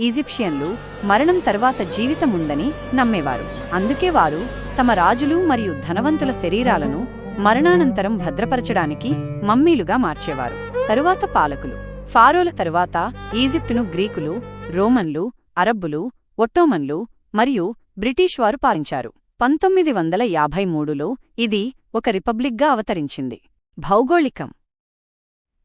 ఈజిప్షియన్లు మరణం తర్వాత జీవితం ఉందని నమ్మేవారు. అందుకే వారు తమ రాజులు మరియు ధనవంతుల శరీరాలను మరణానంతరం భద్రపరచడానికి మమ్మీలుగా మార్చేవారు. తరువాత పాలకులు. ఫారోల తరువాత ఈజిప్టును గ్రీకులు రోమన్లు అరబ్బులు ఒట్టోమన్లు మరియు బ్రిటిష్ వారు పాలించారు. పంతొమ్మిది వందల యాభై మూడులో ఇది ఒక రిపబ్లిక్గా అవతరించింది. భౌగోళికం.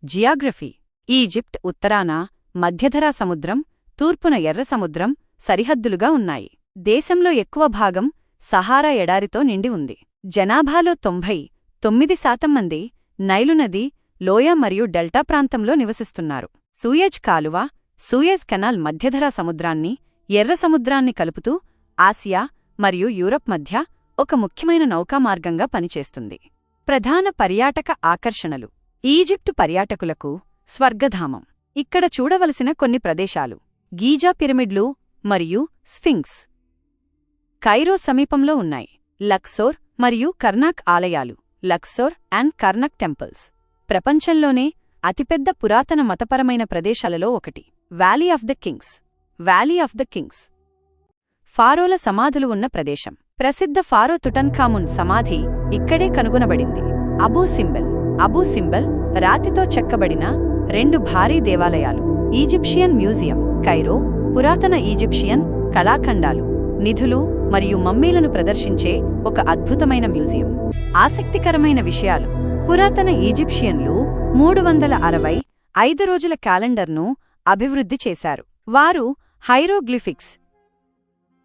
జియాగ్రఫీ. ఈజిప్ట్ ఉత్తరాన మధ్యధరా సముద్రం తూర్పున ఎర్ర సముద్రం సరిహద్దులుగా ఉన్నాయి. దేశంలో ఎక్కువ భాగం సహారా ఎడారితో నిండి ఉంది. జనాభాలో తొంభై తొమ్మిది శాతం మంది నైలు నది లోయ మరియు డెల్టా ప్రాంతంలో నివసిస్తున్నారు. సూయజ్ కాలువ సూయజ్ కెనాల్ మధ్యధరా సముద్రాన్ని ఎర్ర సముద్రాన్ని కలుపుతూ ఆసియా మరియు యూరప్ మధ్య ఒక ముఖ్యమైన నౌకామార్గంగా పనిచేస్తుంది. ప్రధాన పర్యాటక ఆకర్షణలు. ఈజిప్టు పర్యాటకులకు స్వర్గధామం. ఇక్కడ చూడవలసిన కొన్ని ప్రదేశాలు. గీజా పిరమిడ్లు మరియు స్ఫింక్స్ కైరో సమీపంలో ఉన్నాయి. లక్సోర్ మరియు కర్నాక్ ఆలయాలు లక్సోర్ అండ్ కర్నక్ టెంపుల్స్. ప్రపంచంలోనే అతిపెద్ద పురాతన మతపరమైన ప్రదేశాలలో ఒకటి. Valley of the kings. Valley of the kings. ఫారోల సమాధులు ఉన్న ప్రదేశం. ప్రసిద్ధ ఫారో తుటన్ఖామున్ సమాధి ఇక్కడే కనుగొనబడింది. అబూ సింబల్. అబూ సింబల్ రాతితో చెక్కబడిన రెండు భారీ దేవాలయాలు. Egyptian museum. కైరో పురాతన ఈజిప్షియన్ కళాఖండాలు నిధులు మరియు మమ్మీలను ప్రదర్శించే ఒక అద్భుతమైన మ్యూజియం. ఆసక్తికరమైన విషయాలు. పురాతన ఈజిప్షియన్లు మూడు వందల అరవై ఐదు రోజుల క్యాలెండర్ను అభివృద్ధి చేశారు. వారు హైరోగ్లిఫిక్స్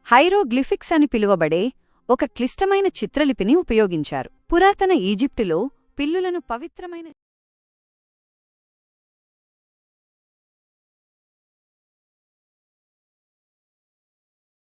హైరోగ్లిఫిక్స్ అని పిలువబడే ఒక క్లిష్టమైన చిత్రలిపిని ఉపయోగించారు. పురాతన ఈజిప్టులో పిల్లులను పవిత్రమైన